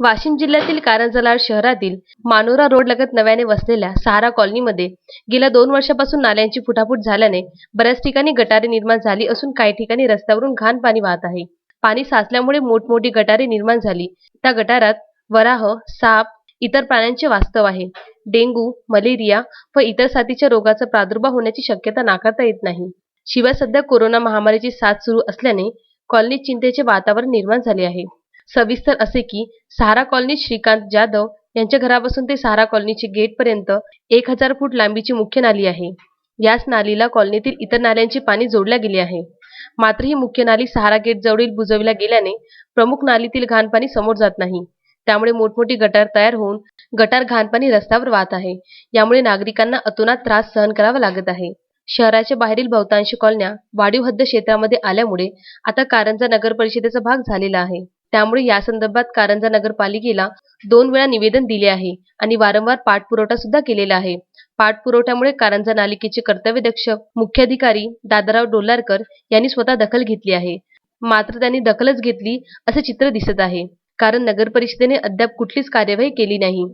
वाशिम जिल्ह्यातील कारंजलार शहरातील मानोरा रोड लगत नव्याने वसलेल्या सहारा कॉलनीमध्ये गेल्या दोन वर्षापासून नाल्यांची फुटाफूट झाल्याने बऱ्याच ठिकाणी गटारे निर्माण झाली असून काही ठिकाणी रस्त्यावरून घाण पाणी वाहत आहे. पाणी साचल्यामुळे मोठमोठी गटारे निर्माण झाली. त्या गटारात वराह साप इतर प्राण्यांचे वास्तव आहे. डेंग्यू मलेरिया व इतर साथीच्या रोगाचा प्रादुर्भाव होण्याची शक्यता नाकारता येत नाही. शिवाय सध्या कोरोना महामारीची साथ सुरू असल्याने कॉलनीत चिंतेचे वातावरण निर्माण झाले आहे. सविस्तर असे की सहारा कॉलनीत श्रीकांत जाधव यांच्या घरापासून ते सहारा कॉलनीचे गेटपर्यंत एक हजार फूट लांबीची मुख्य नाली आहे. याच नालीला कॉलनीतील इतर नाल्यांचे पाणी जोडल्या गेले आहे. मात्र ही मुख्य नाली सहारा गेट जवळील बुजविल्या गेल्याने प्रमुख नालीतील घाण पाणी समोर जात नाही. त्यामुळे मोठमोठी गटार तयार होऊन गटार घाणपाणी रस्त्यावर वाहत आहे. यामुळे नागरिकांना अतोनात त्रास सहन करावा लागत आहे. शहराच्या बाहेरील बहुतांश कॉलन्या वाढीव हद्द क्षेत्रामध्ये आल्यामुळे आता कारंजा नगर परिषदेचा भाग झालेला आहे. त्यामुळे या संदर्भात कारंजा नगरपालिकेला दोन वेळा निवेदन दिले आहे आणि वारंवार पाठपुरवठा सुद्धा केलेला आहे. पाठपुरवठ्यामुळे कारंजा नालिकेचे कर्तव्यदक्ष मुख्याधिकारी दादाराव डोलारकर यांनी स्वतः दखल घेतली आहे. मात्र त्यांनी दखलच घेतली असे चित्र दिसत आहे. कारण नगर परिषदेने अद्याप कुठलीच कार्यवाही केली नाही.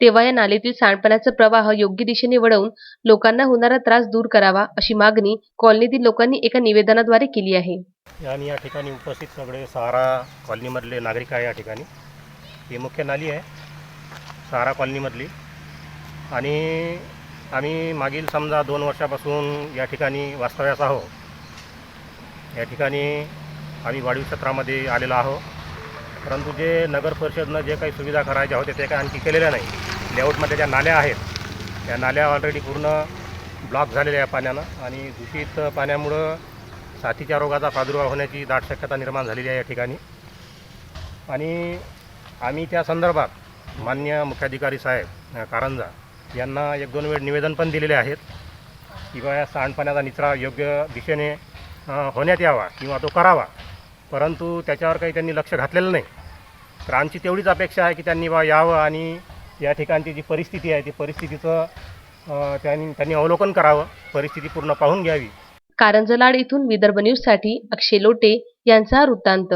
तेव्हा या नालीतील सांडपाण्याचा प्रवाह योग्य दिशेने वळवून लोकांना होणारा त्रास दूर करावा अशी मागणी कॉलनीतील लोकांनी एका निवेदनाद्वारे केली आहे. आणि या ठिकाणी उपस्थित सगळे सहारा कॉलनीमधले नागरिक आहे या ठिकाणी. ही मुख्य नाली आहे सहारा कॉलनीमधली. आणि आम्ही मागील समजा दोन वर्षापासून या ठिकाणी वास्तव्यास आहो या ठिकाणी आम्ही वाढीव क्षेत्रामध्ये आलेलो आहो परंतु जे नगर परिषदनं जे काही सुविधा करायच्या होत्या ते काही आणखी केलेल्या नाही. लेआउटमध्ये ज्या नाल्या आहेत त्या नाल्या ऑलरेडी पूर्ण ब्लॉक झालेल्या आहे पाण्यानं आणि दूषित पाण्यामुळं साथीच्या रोगाचा प्रादुर्भाव होण्याची दाट शक्यता निर्माण झालेली आहे या ठिकाणी. आणि आम्ही त्या संदर्भात मान्य मुख्याधिकारी साहेब कारंजा यांना एक दोन वेळ निवेदन पण दिलेले आहेत किंवा या सांडपाण्याचा निचरा योग्य दिशेने होण्यात यावा किंवा तो करावा. परंतु त्याच्यावर काही त्यांनी लक्ष घातलेलं नाही. तर आमची तेवढीच अपेक्षा आहे की त्यांनी बा यावं आणि या ठिकाणची जी परिस्थिती आहे ती परिस्थितीचं त्यांनी त्यांनी अवलोकन करावं परिस्थिती पूर्ण पाहून घ्यावी. कारंजलाड इथून विदर्भ न्यूजसाठी अक्षय लोटे यांचा वृत्तांत.